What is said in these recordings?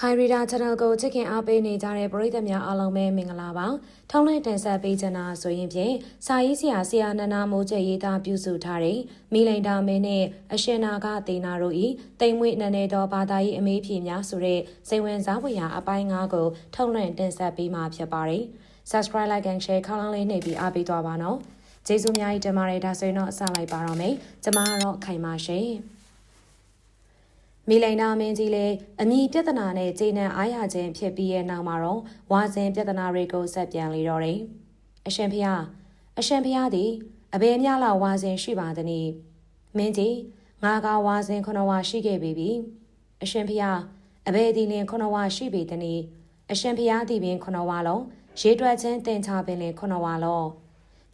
ခိုင်ရီဒါ channel ကိုချစ်ခင်အားပေးနေကြတဲ့ပရိသတ်များအားလုံးပဲမင်္ဂလာပါ။ထုံးလိုက်တင်ဆက်ပေးချင်တာဆိုရင်ဖြင့်စာရေးဆရာဆရာနန္ဒမိုးကျရေးသားပြုစုထားတဲ့မိလိန်တာမင်းနဲ့အရှင်နာကတေနာတို့ဤတိမ်မွေ့နန်းနေသောဘာသာရေးအမေးဖြေများဆိုတဲ့စိတ်ဝင်စားဖွယ်ရာအပိုင်း၅ကိုထုံးလိုက်တင်ဆက်ပေးမှာဖြစ်ပါတယ်။ Subscribe like and share ခေါင်းလောင်းလေးနှိပ်ပြီးအားပေးသွားပါနော်။ကျေးဇူးအများကြီးတင်ပါတယ်ဒါဆိုရင်တော့အစလိုက်ပါတော့မယ်။ကျွန်မကတော့ခိုင်ပါရှင်။ မီလိန်နာမင်းကြီးလည်းအမိပြဿနာနဲ့ဂျေနန်အားရခြင်းဖြစ်ပြီးရဲ့နောက်မှာတော့ဝါစဉ်ပြဿနာတွေကိုဆက်ပြန်လေတော့တယ်။အရှင်ဖျားအရှင်ဖျားသည်အဘယ်များလောက်ဝါစဉ်ရှိပါသနည်း။မင်းကြီးငါကဝါစဉ်ခုနဝါရှိခဲ့ပြီပြီ။အရှင်ဖျားအဘယ်ဒီလင်ခုနဝါရှိပေသနည်း။အရှင်ဖျားသည်ပင်ခုနဝါလုံးရေးတွက်ချင်းတင်ချပင်လင်ခုနဝါလုံး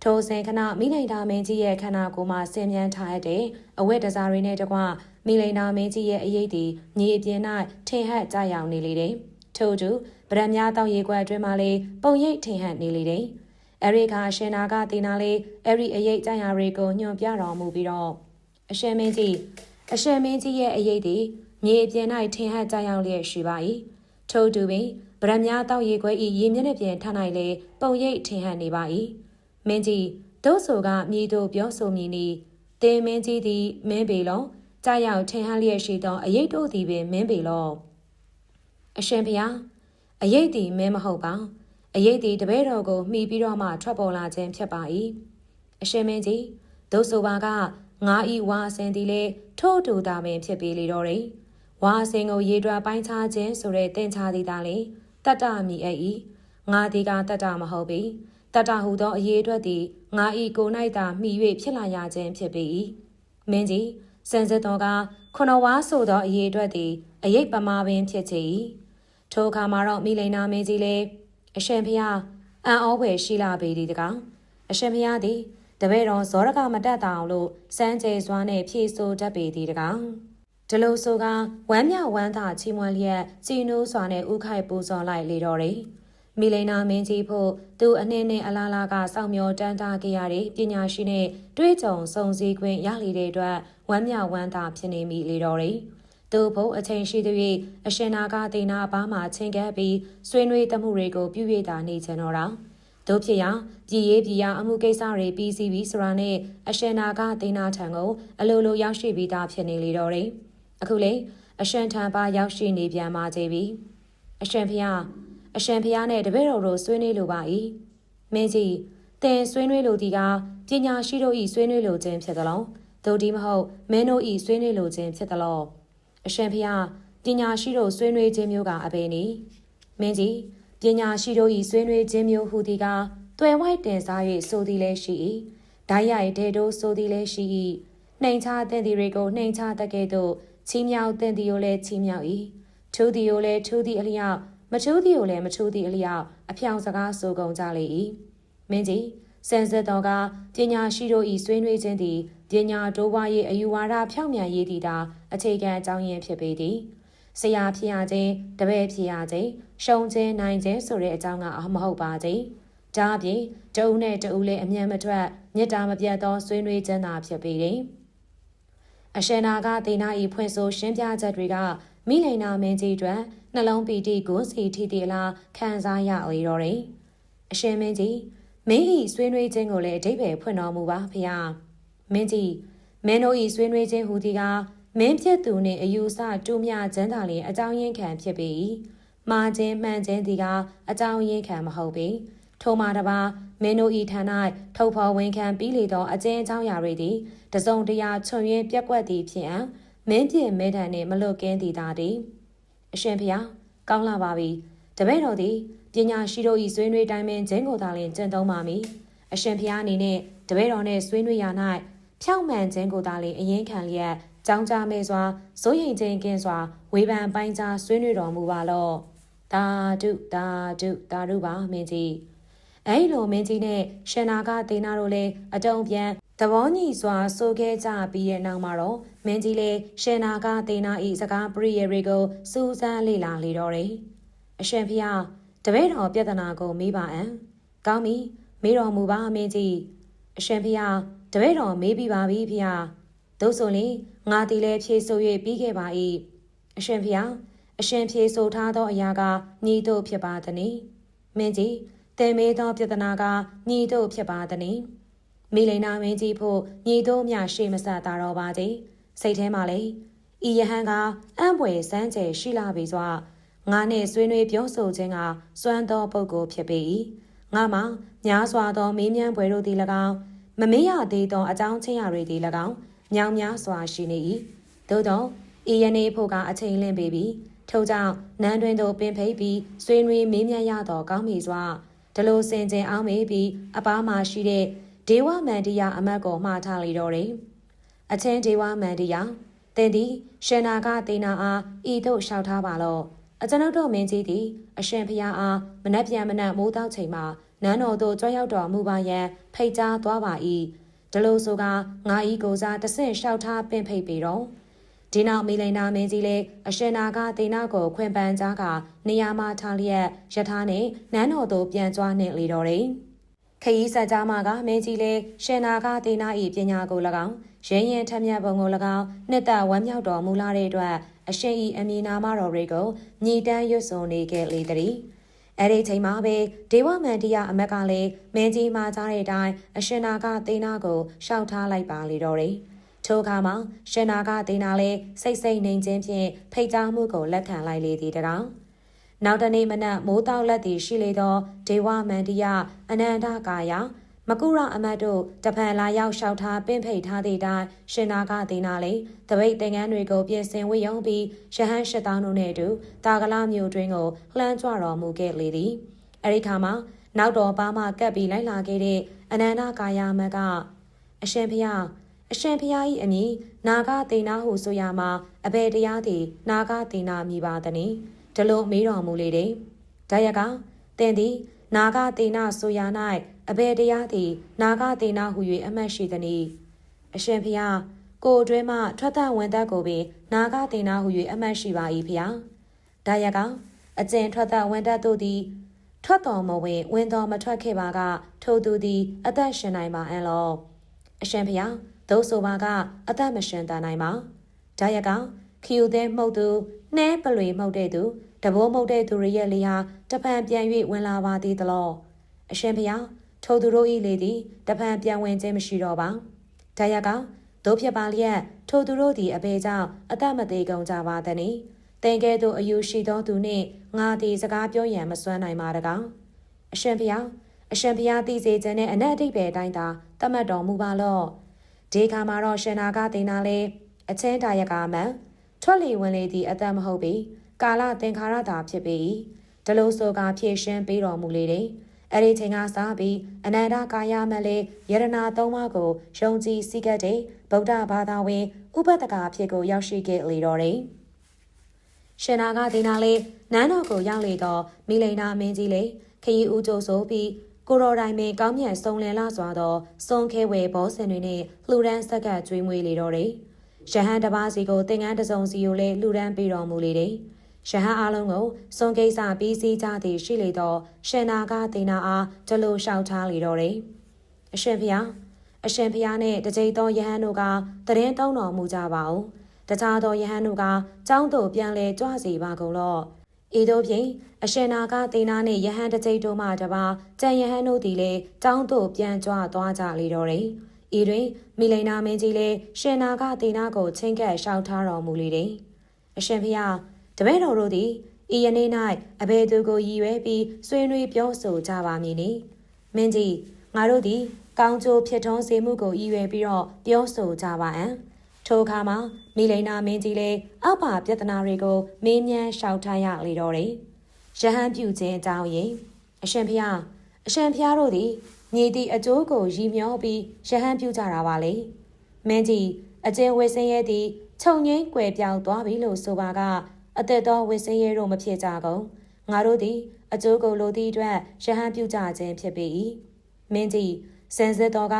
ထိုစဉ်ခဏမိနိုင်တာမင်းကြီးရဲ့ခန္ဓာကိုယ်မှာဆင်မြန်းထားတဲ့အဝတ်တစားတွေနဲ့တကွ မိလိန်နာမင်းကြီးရဲ့အရေးတီညီအပြင်၌ထင်ဟပ်ကြရောက်နေလေတယ်။ထို့သူဗရမများတောက်ရေကွက်အတွင်းမှာလေပုံရိပ်ထင်ဟပ်နေလေတယ်။အရိခါရှင်နာကတင်နာလေးအဲ့ဒီအရေးကြရတွေကိုညွှန်ပြတော်မူပြီးတော့အရှင်မင်းကြီးအရှင်မင်းကြီးရဲ့အရေးတီညီအပြင်၌ထင်ဟပ်ကြရောက်လျက်ရှိပါ၏။ထို့သူပင်ဗရမများတောက်ရေကွက်ဤရေမျက်နှာပြင်ထ၌လေပုံရိပ်ထင်ဟပ်နေပါ၏။မင်းကြီးတို့ဆိုကမြည်တို့ပြောဆိုမည်နီတင်မင်းကြီးသည်မင်းပေလုံး ကြာရောက်ထင်ဟလျက်ရှိသောအရေးတို့သည်ပင်မင်းပေလောအရှင်ဖျားအရေးသည်မင်းမဟုတ်ပါအရေးသည်တပည့်တော်ကိုမှီပြီးတော့မှထွက်ပေါ်လာခြင်းဖြစ်ပါ၏အရှင်မင်းကြီးဒုဆိုပါကငါဤဝါအစင်သည်လေထို့တူတာပင်ဖြစ်ပေလေတော့တယ်ဝါအစင်ကိုရေတွာပိုင်းခြားခြင်းဆိုတဲ့တင်ချာသည်သာလေတတ္တမီအဲ့ဤငါဒီကတတ္တမဟုတ်ပေတတ္တဟူသောအရေးအတွက်သည်ငါဤကို၌သာမှီ၍ဖြစ်လာရခြင်းဖြစ်ပေ၏မင်းကြီး စံစစ်တော်ကခုနဝါဆိုသောအရေးအတွက်သည်အရေးပမာပင်ဖြစ်ချေ၏ထိုအခါမှာတော့မိလိန်နာမင်းကြီးလည်းအရှင်ဖျားအံ့ဩဖွယ်ရှိလာပေသည်တကားအရှင်ဖျားသည်တပည့်တော်ဇောရကမတက်တာအောင်လို့စမ်းကြဲစွာနဲ့ဖြည့်ဆိုတတ်ပေသည်တကားဒီလိုဆိုကဝမ်းမြောက်ဝမ်းသာချီးမွမ်းလျက်စီနိုးစွာနဲ့ဥခိုက်ပူဇော်လိုက်လေတော့တယ် မီလိနာမင်းကြီးဖို့သူအနှင်းနဲ့အလားလားကစောင့်မျှော်တန်းတာခဲ့ရတဲ့ပညာရှိနဲ့တွေးကြုံစုံစည်းခွင့်ရလေတဲ့အတွက်ဝမ်းမြောက်ဝမ်းသာဖြစ်နေမိလေတော်တယ်။သူဖို့အချိန်ရှိသ၍အရှင်နာကဒေနာဘာမှချင်းကပ်ပြီးဆွေးနွေးတမှုတွေကိုပြု၍တာနေချင်တော့တာ။တို့ဖြစ်ရာပြည်ရေးပြည်ရာအမှုကိစ္စတွေပြီးစီးပြီးဆိုတာနဲ့အရှင်နာကဒေနာထံကိုအလိုလိုရောက်ရှိပြီးသားဖြစ်နေလေတော်တယ်။အခုလေအရှင်ထံပါရောက်ရှိနေပြန်ပါသေးပြီ။အရှင်ဖျား အရှင်ဖျားနဲ့တပည့်တော်တို့ဆွေးနွေးလိုပါ၏မင်းကြီးတင်ဆွေးနွေးလိုဒီကပညာရှိတို့ဤဆွေးနွေးလိုခြင်းဖြစ်သလားတို့ဒီမဟုတ်မင်းတို့ဤဆွေးနွေးလိုခြင်းဖြစ်သလားအရှင်ဖျားပညာရှိတို့ဆွေးနွေးခြင်းမျိုးကအဘယ်နည်းမင်းကြီးပညာရှိတို့ဤဆွေးနွေးခြင်းမျိုးဟူဒီကတွယ်ဝိုက်တင်စား၍ဆိုသည်လည်းရှိ၏ဓာတ်ရိုက်တဲ့တို့ဆိုသည်လည်းရှိ၏နှိမ်ချတဲ့သည်တွေကိုနှိမ်ချတကဲ့သို့ချီးမြှောက်တဲ့သည်ကိုလည်းချီးမြှောက်၏ထိုသည်ကိုလည်းထိုသည်အလျောက် မချိုးသည်ကိုလည်းမချိုးသည်အလျောက်အဖြောင်စကားဆိုကုန်ကြလေ၏မင်းကြီးစံစစ်တော်ကပညာရှိတို့ဤဆွေးနွေးခြင်းသည်ပညာတိုးပွားရေးအယူဝါဒဖြောင့်မြန်ရေးတည်တာအခြေခံအကြောင်းရင်းဖြစ်ပေသည်ဆရာဖြစ်ရခြင်းတပည့်ဖြစ်ရခြင်းရှုံခြင်းနိုင်ခြင်းဆိုတဲ့အကြောင်းကအမဟုတ်ပါခြင်းဒါအပြင်တဦးနဲ့တဦးလည်းအမြန်မထွက်မေတ္တာမပြတ်သောဆွေးနွေးခြင်းသာဖြစ်ပေသည်အရှင်နာကဒေနာဤဖွင့်ဆိုရှင်းပြချက်တွေက မိလိန်နာမင်းကြီးအတွက်နှလုံးပီတိကိုစီထီတီလာခံစားရလေတော့တယ်။အရှင်မင်းကြီးမင်းဤဆွေးနွေးခြင်းကိုလည်းအတိတ်ပဲဖွင့်တော်မူပါဖေဟာ။မင်းကြီးမင်းတို့ဤဆွေးနွေးခြင်းဟူသည်ကမင်းဖြစ်သူနှင့်အယူဆတူးမြကျန်းသာလျင်အကြောင်းရင်းခံဖြစ်ပေ၏။မာခြင်းမှန်ခြင်းသည်ကအကြောင်းရင်းခံမဟုတ်ပေ။ထိုမှာတပါမင်းတို့ဤဌာနထုတ်ဖော်ဝန်ခံပြီးလေသောအကျဉ်းအကြောင်းရာတွေသည်တစုံတရာချွန်ရင်းပြက်ကွက်သည်ဖြစ်အံ မင်းပြင်းမဲထန်နှင့်မလွတ်ကင်းသည်သာတည်းအရှင်ဖျားကောင်းလာပါပြီတပည့်တော်သည်ပညာရှိတို့၏ဆွေးနွေးတိုင်းပင်ကျင်းကိုသာလျှင်ကျင့်သုံးပါမည်အရှင်ဖျားအနေနဲ့တပည့်တော်နှင့်ဆွေးနွေးရာ၌ဖြောင့်မှန်ခြင်းကိုသာလျှင်အရင်ခံလျက်ကြောင်းကြမဲစွာစိုးရိမ်ခြင်းကင်းစွာဝေဖန်ပိုင်းခြားဆွေးနွေးတော်မူပါလော့တာဒုတာဒုတာဒုပါမင်းကြီးအဲ့လိုမင်းကြီးနဲ့ရှင်နာကဒေနာတို့လည်းအတုံးပြန် သဘောညီစွာဆိုခဲ့ကြပြီးတဲ့နောက်မှာတော့မင်းကြီးလည်းရှင်နာကဒေနာဤစကားပရိယေတွေကိုစူးစမ်းလေ့လာလေတော့တယ်။အရှင်ဖျားတပည့်တော်ပြဿနာကိုမေးပါအံ။ကောင်းပြီမေးတော်မူပါမင်းကြီး။အရှင်ဖျားတပည့်တော်မေးပြီးပါပြီဖျား။သို့ဆိုရင်ငါတီလည်းဖြေဆို၍ပြီးခဲ့ပါ၏။အရှင်ဖျားအအရှင်ဖြေဆိုထားသောအရာကညီတို့ဖြစ်ပါသည်။မင်းကြီးတင်မေးသောပြဿနာကညီတို့ဖြစ်ပါသည်။ မိလိန်နာမင်းကြီးဖို့ညီတို့မြရှေ့မဆက်တာတော့ပါသည်။စိတ်ထဲမှာလေဤယဟန်ကအံ့ဖွယ်စမ်းကြယ်ရှိလာပြီစွာငါနဲ့ဆွေးနွေးပြောဆိုခြင်းကစွမ်းသောပုဂ္ဂိုလ်ဖြစ်ပေ၏ငါမှာများစွာသောမေးမြန်းပွဲတို့သည်၎င်းမမေ့ရသေးသောအကြောင်းချင်းရာတွေသည်၎င်းမြောင်များစွာရှိနေ၏သို့သောဤယနေ့ဖို့ကအချိန်လင့်ပေပြီထို့ကြောင့်နန်းတွင်သို့ပင်ဖိတ်ပြီးဆွေးနွေးမေးမြန်းရသောကောင်းမီစွာဒလိုစင်ကြင်အောင်မေးပြီးအပားမှရှိတဲ့ ဒေဝမန္တိယအမတ်ကိုမှားထားလေတော့တယ်အချင်းဒေဝမန္တိယတင်သည်ရှင်နာကတေနာအားဤသို့လျှောက်ထားပါလော့အကျွန်ုပ်တို့မင်းကြီးသည်အရှင်ဖျားအားမနှက်ပြန်မနှက်မိုးတောက်ချိန်မှာနန်းတော်သို့ကြွရောက်တော်မူပါရန်ဖိတ်ကြားသွားပါ၏ဒလို့ဆိုကငါဤကိုစားတဆင့်လျှောက်ထားပင့်ဖိတ်ပေတော့ဒီနောက်မီလိန်နာမင်းကြီးလည်းအရှင်နာကတေနာကိုခွင်ပန်းကြားကနေရာမှာထားလျက်ယထာနှင့်နန်းတော်သို့ပြန်ကြွနှင့်လေတော်တယ် ခရီးဆက်ကြားမှာကမင်းကြီးလည်းရှင်နာကတေနာ၏ပညာကို၎င်းရင်းရင်ထက်မြတ်ပုံကို၎င်းနှစ်သက်ဝမ်းမြောက်တော်မူလာတဲ့အတွက်အရှင်ဤအမည်နာမတော်တွေကိုညီတန်းရွတ်ဆိုနေခဲ့လေသည်အဲ့ဒီချိန်မှာပဲဒေဝမန္တိယအမက်ကလည်းမင်းကြီးမှာကြားတဲ့အတိုင်းအရှင်နာကသေနာကိုရှောက်ထားလိုက်ပါလေတော့တယ်ထိုအခါမှာရှင်နာကသေနာလည်းစိတ်စိတ်နှိမ်ခြင်းဖြင့်ဖိတ်ကြားမှုကိုလက်ခံလိုက်လေသည်တကား နောက်တနေ့မနက်မိုးတောက်လက်သည်ရှိလေသောဒေဝမန္တိယအနန္တကာယမကုရအမတ်တို့တဖန်လာရောက်လျှောက်ထားပင့်ဖိတ်ထားသည့်တိုင်ရှင်နာကဒေနာလေတပိတ်သင်္ကန်းတွေကိုပြင်ဆင်ဝေယုံပြီးရဟန်းရှစ်တောင်းတို့နဲ့အတူတာကလာမျိုးတွင်ကိုလှမ်းကြွတော်မူခဲ့လေသည်အဲဒီခါမှာနောက်တော်ပါမှကပ်ပြီးလိုက်လာခဲ့တဲ့အနန္တကာယမတ်ကအရှင်ဖျားအရှင်ဖျား၏အမည်နာဂသေနာဟုဆိုရမှာအဘယ်တရားသည်နာဂသေနာမြည်ပါသနည်း ဒီလိုမေးတော်မူလေတယ်ဒါရကတင်သည် နာဂသေနာဆိုရ၌အဘယ်တရားသည် နာဂသေနာဟု၍အမှတ်ရှိသနည်းအရှင်ဖျားကိုအတွင်းမှထွက်သက်ဝင်သက်ကိုပင်နာဂသေနာဟု၍အမှတ်ရှိပါ၏ဖျားဒါရကအကျင့်ထွက်သက်ဝင်သက်တို့သည်ထွက်တော်မဝင်ဝင်တော်မထွက်ခဲ့ပါက ထိုသူသည် အသက်ရှင်နိုင်ပါအံ့လောအရှင်ဖျားသို့ဆိုပါကအသက်မရှင်တန်နိုင်ပါဒါရက ခီယူသည်မှုတ်သူနှဲပလွေမှုတ်တဲ့သူတဘိုးမှုတ်တဲ့သူရဲ့လေဟာတပံပြန်၍ဝင်လာပါသည်တလောအရှင်ဖျားထိုသူတို့၏လေသည်တပံပြန်ဝင်ခြင်းမရှိတော့ပါဒါရကတို့ဖြစ်ပါလျက်ထိုသူတို့သည်အဘေကြောင့်အသက်မသေးကုန်ကြပါသည်။တင်ကဲ့သို့အယူရှိသောသူနှင့်ငါသည်စကားပြောရန်မစွမ်းနိုင်ပါတကား။အရှင်ဖျားအရှင်ဖျားသိစေခြင်းနဲ့အနက်အတိတ်ပဲအတိုင်းသာတတ်မှတ်တော်မူပါလော့။ဒီခါမှာတော့ရှင်နာကတင်နာလေအချင်းတာရကမှန် ထွက်လီဝင်လေသည့်အသက်မဟုတ်ပေကာလသင်္ခါရသာဖြစ်ပေ၏။ဒလို့ဆိုကဖြည့်ရှင်းပေးတော်မူလေတယ်။အဲ့ဒီချိန်ကစပြီးအနန္တကာယမလေးယရနာသုံးပါးကိုယုံကြည်စည်းကပ်တဲ့ဗုဒ္ဓဘာသာဝင်ဥပဒကာဖြစ်ကိုရောက်ရှိခဲ့လေတော်တယ်။ရှင်နာကဒီနာလေးနန်းတော်ကိုရောက်လေတော့မိလိန်နာမင်းကြီးလေးခရီးဦးကျိုးဆိုပြီးကိုရော်တိုင်းပင်ကောင်းမြတ်ဆုံးလည်လာစွာသောစုံခဲဝဲဘောစင်တွေနဲ့လှူဒန်းဆက်ကကျွေးမွေးလေတော့တယ်။ ရဟန်းတပါးစီကိုသင်္ကန်းတစုံစီကိုလည်းလှူဒန်းပေးတော်မူလေတယ်။ရဟန်းအလုံးကိုစွန်ကိစ္စပြီးစီးကြသည်ရှိလေသောရှင်နာကဒေနာအားကျလို့လျှောက်ထားလေတော့တယ်။အရှင်ဖျားအရှင်ဖျားနှင့်တကြိမ်သောယဟန်တို့ကတရင်သုံးတော်မူကြပါဦး။တခြားသောယဟန်တို့ကကျောင်းသို့ပြန်လဲကြွစီပါကုန်လော့။ဤသို့ဖြင့်အရှင်နာကဒေနာနှင့်ယဟန်တကြိမ်တို့မှတပါကြံယဟန်တို့သည်လည်းကျောင်းသို့ပြန်ကြွသွားကြလေတော့တယ်။ ဤတွင်မိလိန်နာမင်းကြီးလည်းရှင်နာကဒေနာကိုချင်းကပ်လျှောက်ထားတော်မူလေတယ်။အရှင်ဖျားတပည့်တော်တို့သည်ဤယနေ့၌အဘယ်သူကိုရည်ရွယ်ပြီးဆွေးနွေးပြောဆိုကြပါမည်နည်းမင်းကြီးငါတို့သည်ကောင်းကျိုးဖြစ်ထွန်းစေမှုကိုရည်ရွယ်ပြီးတော့ပြောဆိုကြပါအံ့ထိုအခါမှာမိလိန်နာမင်းကြီးလည်းအောက်ပါပြဿနာတွေကိုမင်းမြန်းလျှောက်ထားရလေတော့တယ်ရဟန်းပြုခြင်းအကြောင်းရင်အရှင်ဖျားအရှင်ဖျားတို့သည် ညီတီအကျိုးကိုရည်မျောပြီးရဟန်းပြုကြတာပါလေမင်းကြီးအကျဉ်ဝေစင်းရဲ့သည်ခြုံငိမ့်ကွယ်ပြောင်းသွားပြီလို့ဆိုပါကအသက်တော်ဝစ်စင်းရဲတို့မဖြစ်ကြကုန်ငါတို့သည်အကျိုးကိုလိုသည့်အတွက်ရဟန်းပြုကြခြင်းဖြစ်ပေ၏မင်းကြီးစင်စစ်တော်က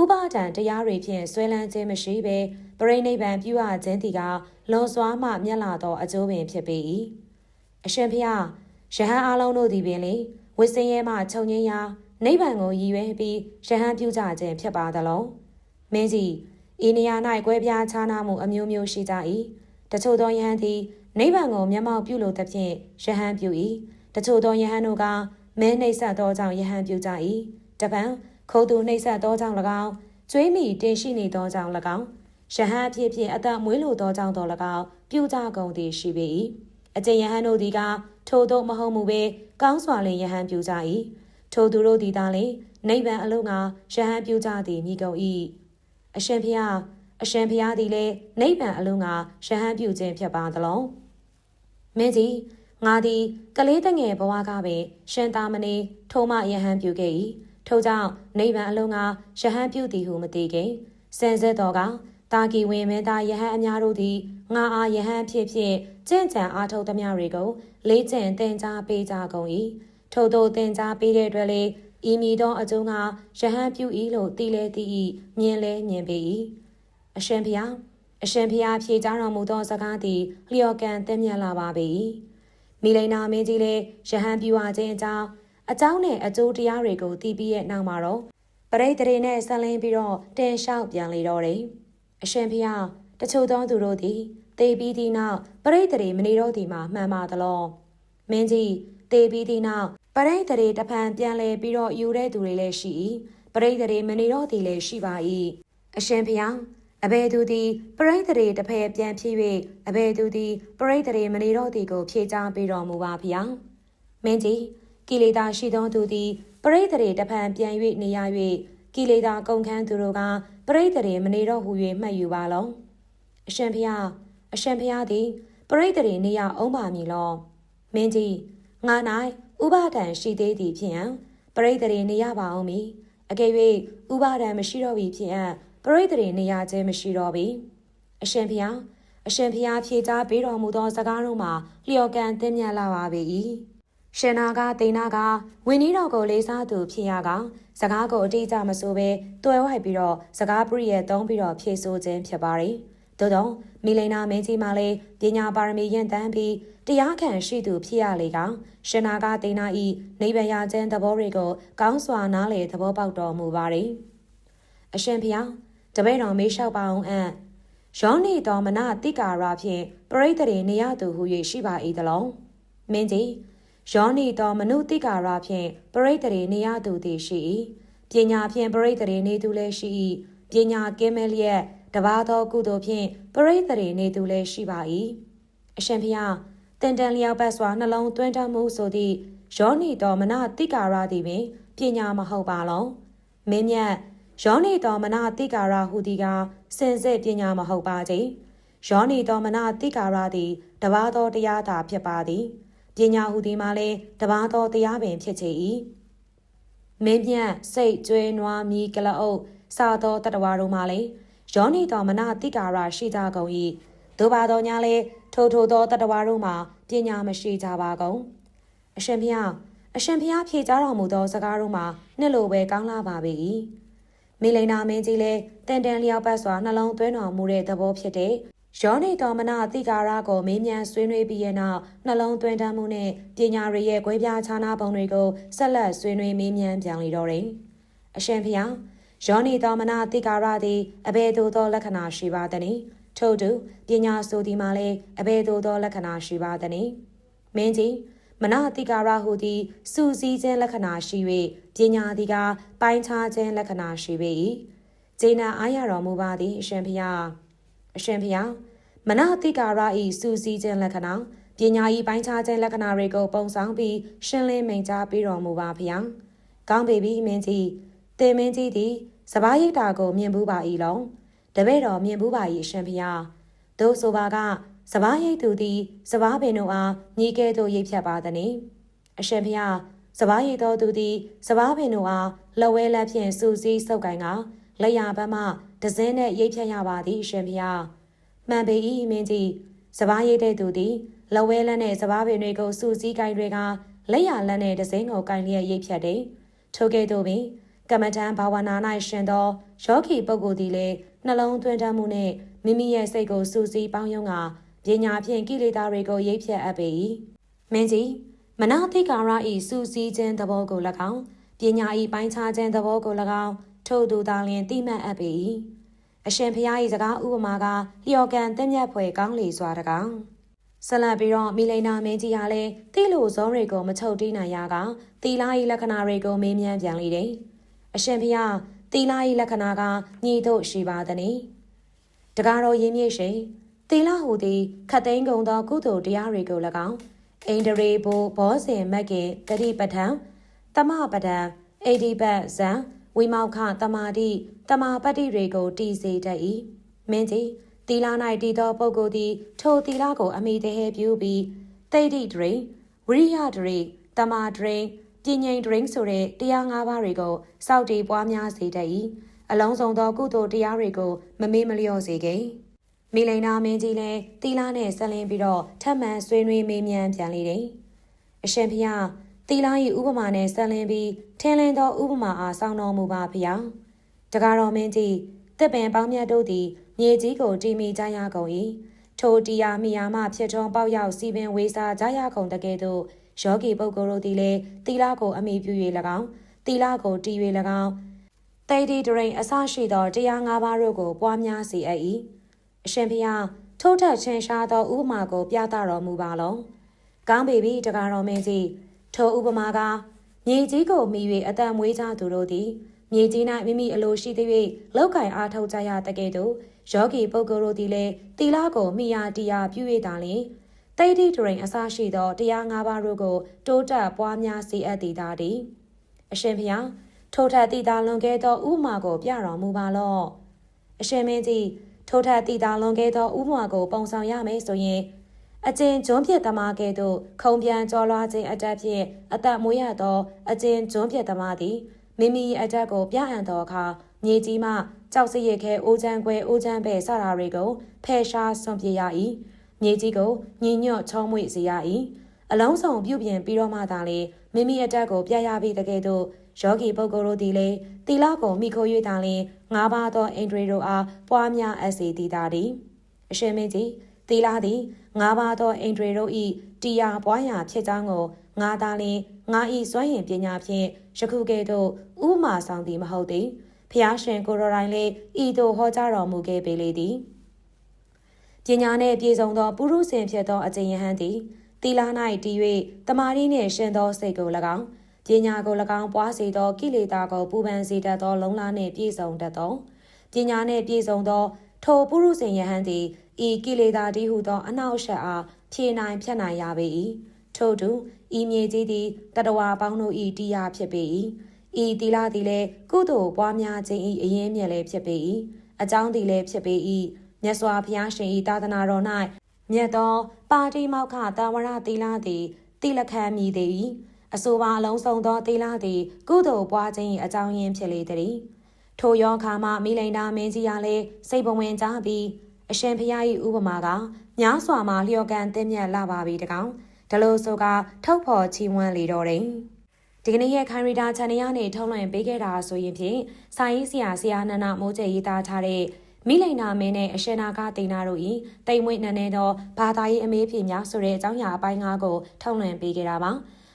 ဥပါဒံတရားတွေဖြင့်ဆွဲလန်းခြင်းမရှိဘဲပရိနိဗ္ဗာန်ပြုအပ်ခြင်းသည်ကလွန်စွာမှမြတ်လာသောအကျိုးပင်ဖြစ်ပေ၏အရှင်ဖျားရဟန်းအလုံးတို့သည်ပင်လေဝစ်စင်းရဲမှခြုံငင်းရာ နိဗ္ဗာန်ကိုရည်ရွယ်ပြီးရဟန်းပြုကြခြင်းဖြစ်ပါသလုံးမင်းကြီးဤနေရာ၌ကွဲပြားခြားနားမှုအမျိုးမျိုးရှိကြ၏တချို့သောယဟန်သည်နိဗ္ဗာန်ကိုမျက်မှောက်ပြုလိုသဖြင့်ယဟန်ပြု၏တချို့သောယဟန်တို့ကမဲနှိပ်ဆက်သောကြောင့်ယဟန်ပြုကြ၏တပံခိုးသူနှိပ်ဆက်သောကြောင့်၎င်းကျွေးမိတင်ရှိနေသောကြောင့်၎င်းယဟန်ဖြစ်ဖြစ်အသက်မွေးလိုသောကြောင့်တော်၎င်းပြုကြကုန်သည်ရှိပေ၏အကျဉ်ယဟန်တို့သည်ကထို့သောမဟုတ်မူပဲကောင်းစွာလင်ယဟန်ပြုကြ၏ ထိုသူတို့သည်သာလင်နိဗ္ဗာန်အလုံးကယဟန်ပြုကြသည်မိကုန်၏အရှင်ဖျားအရှင်ဖျားသည်လည်းနိဗ္ဗာန်အလုံးကယဟန်ပြုခြင်းဖြစ်ပါသလုံးမင်းကြီးငါသည်ကလေးတငယ်ဘဝကပင်ရှင်သာမဏေထိုမှယဟန်ပြုခဲ့၏ထို့ကြောင့်နိဗ္ဗာန်အလုံးကယဟန်ပြုသည်ဟုမသိခင်စင်စစ်တော်ကတာကီဝင်မင်းသားယဟန်အများတို့သည်ငါအားယဟန်ဖြစ်ဖြစ်ကြင့်ကြံအားထုတ်သမျှတွေကို လေးကျင့်သင်ကြားပေးကြကုန်၏ ထို့သောသင်ကြားပေးတဲ့အတွက်လေဤမည်သောအကျိုးကယဟန်ပြု၏လို့သိလဲသိ၏မြင်လဲမြင်ပေ၏အရှင်ဖျားအရှင်ဖျားဖြေကြားတော်မူသောစကားသည်လျော်ကန်သိမြတ်လာပါပေ၏မိလိန်နာမင်းကြီးလည်းယဟန်ပြုအပ်ခြင်းအကြောင်းအကြောင်းနဲ့အကျိုးတရားတွေကိုသိပြီးရဲ့နောက်မှာတော့ပရိသေတွေနဲ့ဆက်လင်းပြီးတော့တင်လျှောက်ပြန်လေတော့တယ်အရှင်ဖျားတချို့သောသူတို့သည်တေပြီးသည့်နောက်ပရိသေတွေမနေတော့ဒီမှာမှန်ပါသလောမင်းကြီးတေပြီးသည့်နောက် ပရိသေတွေတဖန်ပြန်လဲပြီးတော့ယူတဲ့သူတွေလည်းရှိ၏ပရိသေတွေမနေတော့ဒီလည်းရှိပါ၏အရှင်ဖျားအဘယ်သူသည်ပရိသေတွေတစ်ဖက်ပြန်ဖြစ်၍အဘယ်သူသည်ပရိသေတွေမနေတော့သည်ကိုဖြေချပေးတော်မူပါဗျာမင်းကြီးကိလေသာရှိသောသူသည်ပရိသေတွေတစ်ဖက်ပြန်၍နေရ၍ကိလေသာကုန်ခန်းသူတို့ကပရိသေတွေမနေတော့ဟူ၍မှတ်ယူပါလောအရှင်ဖျားအရှင်ဖျားသည်ပရိသေတွေနေရအောင်ပါမည်လောမင်းကြီးငါ၌ ဥပါဒံရှိသေးသည်ဖြင့်ပရိသေတွေနေရပါအောင်မည်အကယ်၍ဥပါဒံမရှိတော့ပြီဖြင့်ပရိသေတွေနေရခြင်းမရှိတော့ပြီအရှင်ဖျားအရှင်ဖျားဖြေကြားပေးတော်မူသောစကားတို့မှာလျော်ကန်သင့်မြတ်လာပါပေ၏ရှင်နာကတိနာကဝင်းနီးတော်ကိုလေးစားသူဖြစ်ရကစကားကိုအတိအကျမဆိုဘဲတွယ်ဝိုက်ပြီးတော့စကားပရိယေသုံးပြီးတော့ဖြေဆိုခြင်းဖြစ်ပါ रे သို့တော့မီလိန်နာမင်းကြီးမှလည်းပညာပါရမီရင့်တန်းပြီးတရားခံရှိသူဖြစ်ရလေကရှင်နာကတိနာဤနိဗ္ဗာန်ရခြင်းသဘောတွေကိုကောင်းစွာနားလေသဘောပေါက်တော်မူပါ रे အရှင်ဖျားတပည့်တော်မေးလျှောက်ပါအောင်အံ့ယောနီတော်မနတိကာရဖြင့်ပရိသေတွေနေရသူဟု၍ရှိပါ၏တလုံးမင်းကြီးယောနီတော်မနုတိကာရဖြင့်ပရိသေတွေနေရသူသည်ရှိ၏ပညာဖြင့်ပရိသေတွေနေသူလည်းရှိ၏ပညာကင်းမဲ့လျက် တပါသောကုသိုလ်ဖြင့်ပရိသေတွေနေသူလည်းရှိပါ၏အရှင်ဖျားတန်တန်လျောက်ပတ်စွာနှလုံးသွင်းတမှုဆိုသည့်ယောနီတော်မနတိကာရသည်ပင်ပညာမဟုတ်ပါလောမင်းမြတ်ယောနီတော်မနတိကာရဟုသည်ကစင်စစ်ပညာမဟုတ်ပါကြ။ယောနီတော်မနတိကာရသည်တပါးသောတရားသာဖြစ်ပါသည်။ပညာဟုသည်မှာလည်းတပါးသောတရားပင်ဖြစ်ချေ၏။မင်းမြတ်စိတ်ကျွေးနွားမြီကလအုပ်စသောတတဝါတို့မှာလည်း ယောနီတော်မနတိကာရရှိကြကုန်၏။သို့ပါသောညာလည်းထိုထိုသောတတဝါတို့မှာပညာမရှိကြပါကုန်။အရှင်ဖျားအရှင်ဖျားဖြေကြားတော်မူသောစကားတို့မှာနှစ်လိုပဲကောင်းလာပါပေ၏။မိလိန်နာမင်းကြီးလည်းတန်တန်လျောက်ပတ်စွာနှလုံးသွင်းတော်မူတဲ့သဘောဖြစ်တဲ့ယောနေတော်မနာအတိကာရကိုမေးမြန်းဆွေးနွေးပြီးရဲ့နောက်နှလုံးသွင်းတမ်းမှုနဲ့ပညာရရဲ့ကွဲပြားခြားနားပုံတွေကိုဆက်လက်ဆွေးနွေးမေးမြန်းပြန်လေတော့တယ်။အရှင်ဖျား ယောနေတော်မနာအတိကာရသည်အဘယ်သို့သောလက္ခဏာရှိပါသနည်းထို့တူပညာဆိုသည်မှာလည်းအဘယ်သို့သောလက္ခဏာရှိပါသနည်းမင်းကြီးမနတိကာရဟုသည်စူစည်းခြင်းလက္ခဏာရှိ၍ပညာသည်ကပိုင်းခြားခြင်းလက္ခဏာရှိပေ၏ဂျေနာအားရတော်မူပါသည်အရှင်ဖျားအရှင်ဖျားမနတိကာရ၏စူစည်းခြင်းလက္ခဏာပညာ၏ပိုင်းခြားခြင်းလက္ခဏာတွေကိုပုံဆောင်ပြီးရှင်းလင်းမိန်ကြားပေးတော်မူပါဖျားကောင်းပေပြီမင်းကြီးတင်မင်းကြီးသည် စပားရိတ်တာကိုမြင်ဘူးပါ၏လုံးတပည့်တော်မြင်ဘူးပါ၏အရှင်ဖျားသို့ဆိုပါကစပားရိတ်သူသည်စပားပင်တို့အားညီကဲ့သို့ရိတ်ဖြတ်ပါသည်။အရှင်ဖျားစပားရိတ်သောသူသည်စပားပင်တို့အားလက်ဝဲလက်ဖြင့်စူးစီးဆုပ်ကိုင်ကလက်ရဘက်မှဒဇင်းနဲ့ရိတ်ဖြတ်ရပါသည်အရှင်ဖျား။မှန်ပေ၏မင်းကြီးစပားရိတ်တဲ့သူသည်လက်ဝဲလက်နဲ့စပားပင်တွေကိုစူးစီးကိုင်တွေကလက်ရလက်နဲ့ဒဇင်းကိုကိုင်လျက်ရိတ်ဖြတ်တယ်။ထိုကဲ့သို့ပင် ကမ္မထံဘာဝနာ၌ရှင်သောယောဂီပုဂ္ဂိုလ်သည်လည်းနှလုံးသွင်းတတ်မှုနှင့်မိမိရဲ့စိတ်ကိုစူးစီးပေါင်းယုံကပညာဖြင့်ကိလေသာတွေကိုရိပ်ဖြတ်အပ်ပေ၏မင်းကြီးမနာတိကာရဤစူးစီးခြင်းသဘောကို၎င်းပညာဤပိုင်းခြားခြင်းသဘောကို၎င်းထို့သူသာလျှင်သိမှတ်အပ်ပေ၏အရှင်ဖျား၏စကားဥပမာကလျော်ကန်တင့်မြတ်ဖွယ်ကောင်းလေစွာတကောင်ဆက်လက်ပြီးတော့မီလိန်နာမင်းကြီးကလည်းတီးလိုဇုံးတွေကိုမချုပ်တီးနိုင်ရကတီလာ၏လက္ခဏာတွေကိုမေးမြန်းပြန်လေတယ်။ အရှင်ဖျားတီလာ၏လက္ခဏာကညီတို့ရှိပါသည်။တကားတော်ရင်းမြစ်ရှိတီလာဟူသည်ခတ်သိန်းကုံသောကုသိုလ်တရားတွေကို၎င်းအိန္ဒြေဘိုဘောဇင်မက်ကင်တတိပဋ္ဌံတမပဒံအေဒီဘတ်ဇံဝိမောက္ခတမာတိတမာပတ္တိတွေကိုတည်စေတတ်၏မင်းကြီးတီလာ၌တည်သောပုဂ္ဂိုလ်သည်ထိုတီလာကိုအမိတဟဲပြုပြီးတိဋ္ဌိဒရိဝိရိယဒရိတမာဒရိ ပြဉ္ဉိန်ဒရိဆိုတဲ့တရား၅ပါးတွေကိုစောင့်တည်ပွားများစေတတ်၏အလုံးစုံသောကုသိုလ်တရားတွေကိုမမေ့မလျော့စေခဲ့မိလိန်နာမင်းကြီးလည်းတီလာနဲ့ဆက်လင်းပြီးတော့ထပ်မံဆွေးနွေးမေးမြန်းပြန်လေတယ်အရှင်ဖျားတီလာ၏ဥပမာနဲ့ဆက်လင်းပြီးထင်းလင်းသောဥပမာအားစောင့်တော်မူပါဖျားတကားတော်မင်းကြီးတစ်ပင်ပေါင်းမြတ်တို့သည်မြေကြီးကိုတီမီကြရကုန်၏ထိုတီယာမိယာမဖြစ်ထွန်းပေါက်ရောက်စီပင်ဝေစာကြရကုန်တကယ်သို့ ယောဂီပုဂ္ဂိုလ်တို့သည်လည်းတီလာကိုအမိပြု၍၎င်းတီလာကိုတီ၍၎င်းတေဒီဒရိန်အစရှိသောတရား၅ပါးတို့ကိုပွားများစေအပ်၏အရှင်ဖျားထိုးထက်ချင်းရှားသောဥပမာကို ပြသတော်မူပါလောကောင်းပေပြီတကားတော်မင်းကြီးထိုဥပမာကမြေကြီးကိုမိ၍အတန်မွေးကြသူတို့သည်မြေကြီး၌မိမိအလိုရှိသည်၍လောက်ကင်အားထုတ်ကြရတကယ်သို့ယောဂီပုဂ္ဂိုလ်တို့သည်လည်းတီလာကိုမိယာတီယာပြု၍တာလျင် တိဋ္ဌိဒရိန်အစရှိသောတရား၅ပါးတို့ကိုတိုးတက်ပွားများစေအပ်သည်သာသည်အရှင်ဖျားထိုထက်တည်တာလွန်ခဲ့သောဥမာကိုပြတော်မူပါလော့အရှင်မင်းကြီးထိုထက်တည်တာလွန်ခဲ့သောဥမာကိုပုံဆောင်ရမယ်ဆိုရင်အကျဉ်ကျွန်းဖြစ်သမားကဲ့သို့ခုံပြန်ကြော်လွှားခြင်းအတက်ဖြင့်အသက်မွေးရသောအကျဉ်ကျွန်းဖြစ်သမားသည်မိမိအတက်ကိုပြအံ့သောအခါမြေကြီးမှကြောက်စရခဲအိုးချမ်းခွဲအိုးချမ်းပဲစတာတွေကိုဖယ်ရှားဆွန့်ပြရ၏ မြေကြီးကိုညင်ညွတ်ချုံးမွေစေရ၏အလုံးစုံပြုပြင်ပြီးတော့မှသာလေမိမိအတက်ကိုပြရပြီးတကယ်တော့ယောဂီပုဂ္ဂိုလ်တို့သည်လည်းတီလာကိုမိခိုး၍သာလျှင်ငါးပါးသောအိန္ဒြေတို့အားပွားများအပ်စေသည်သာသည်အရှင်မင်းကြီးတီလာသည်ငါးပါးသောအိန္ဒြေတို့၏တရားပွားရာဖြစ်ကြောင်းကိုငါသာလျှင်ငါ၏စွမ်းရင်ပညာဖြင့်ယခုကဲ့သို့ဥမာဆောင်သည်မဟုတ်သည်ဖျားရှင်ကိုရိုတိုင်းလေးဤသို့ဟောကြားတော်မူခဲ့ပေလေသည် ပညာနှင့်ပြည့်စုံသောပုရုษင်ဖြစ်သောအကျဉ်ယဟန်သည်တီလာ၌တည်၍တမာရီနှင့်ရှင်သောစိတ်ကို၎င်းပညာကို၎င်းပွားစေသောကိလေသာကိုပူပန်စေတတ်သောလုံလနှင့်ပြည့်စုံတတ်သောပညာနှင့်ပြည့်စုံသောထိုပုရုษင်ယဟန်သည်ဤကိလေသာတည်းဟုသောအနောက်ရှက်အားဖြေနိုင်ဖြတ်နိုင်ရပေ၏ထို့သူဤမြေကြီးသည်တတဝါပေါင်းတို့ဤတရားဖြစ်ပေ၏ဤသီလသည်လည်းကုသိုလ်ပွားများခြင်းဤအရင်မြတ်လည်းဖြစ်ပေ၏အကြောင်းသည်လည်းဖြစ်ပေ၏ မြတ်စွာဘုရားရှင်ဤသာသနာတော်၌မြတ်သောပါတိမောက္ခတာဝရသီလသည်တိလခံမည်သည်အဆိုပါအလုံးစုံသောသီလသည် ကုသိုလ်ပွားခြင်း၏အကြောင်းရင်းဖြစ်လေသည်ထိုယောခါမှမိလိန်တာမင်းကြီးရလည်းစိတ်ပဝင်ကြပြီးအရှင်ဖျား၏ဥပမာကညားစွာမှလျော်ကန်တင်းမြတ်လာပါပြီတကောင်ဒါလို့ဆိုကထုတ်ဖော်ချီးမွမ်းလေတော့တယ်ဒီကနေ့ရဲ့ခိုင်ရီတာ channel ကနေထုတ်လွှင့်ပေးခဲ့တာဆိုရင်ဖြင့်စာရေးဆရာဆရာနန္ဒမိုးကျရေးသားထားတဲ့ မိလိန်နာမင်းနဲ့အရှင်နာကတိန်နာတို့ဤတိမ်မွေ့နန်းနေသောဘာသာရေးအမေးဖြေများဆိုတဲ့အကြောင်းအရာအပိုင်း၅ကိုထုတ်လွှင့်ပေးခဲ့တာပါ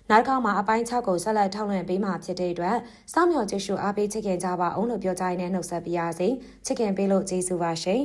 နောက်တစ်ခါမှာအပိုင်း6ကိုဆက်လက်ထုတ်လွှင့်ပေးမှာဖြစ်တဲ့အတွက်စောင့်မျှော်ကြည့်ရှုအားပေးချစ်ခင်ကြပါအောင်လို့ပြောကြရင်းနဲ့နှုတ်ဆက်ပြရစီချစ်ခင်ပေးလို့ကျေးဇူးပါရှင်